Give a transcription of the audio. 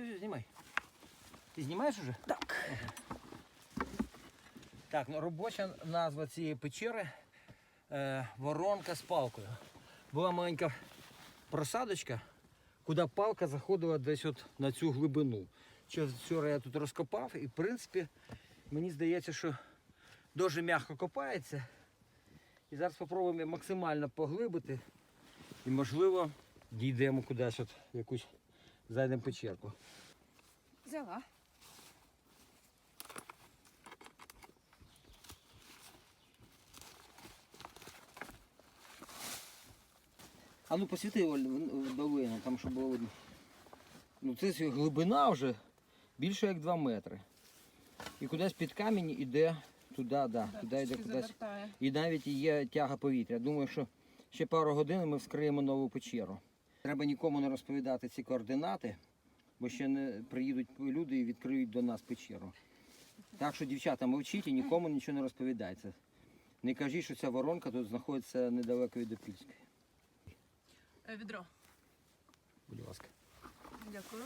все, знімай. Ти знімаєш уже? Так. Так, ну робоча назва цієї печери е, воронка з палкою. Була маленька просадочка, куди палка заходила десь от на цю глибину. Вчора я тут розкопав і в принципі мені здається, що дуже м'яко копається. І зараз спробуємо максимально поглибити і можливо дійдемо кудись от якусь зайдемо печерку. Взяла. А ну посвіти Оль, долину, там щоб було видно. Ну це глибина вже більше як 2 метри. І кудись під камінь іде туди, да, туди йде кудись. завертає. І навіть є тяга повітря. Думаю, що ще пару годин ми вскриємо нову печеру. Треба нікому не розповідати ці координати, бо ще не приїдуть люди і відкриють до нас печеру. Так що, дівчата, мовчіть і нікому нічого не розповідайте. Не кажіть, що ця воронка тут знаходиться недалеко від Опільської. Е, Відро. Будь ласка. Дякую.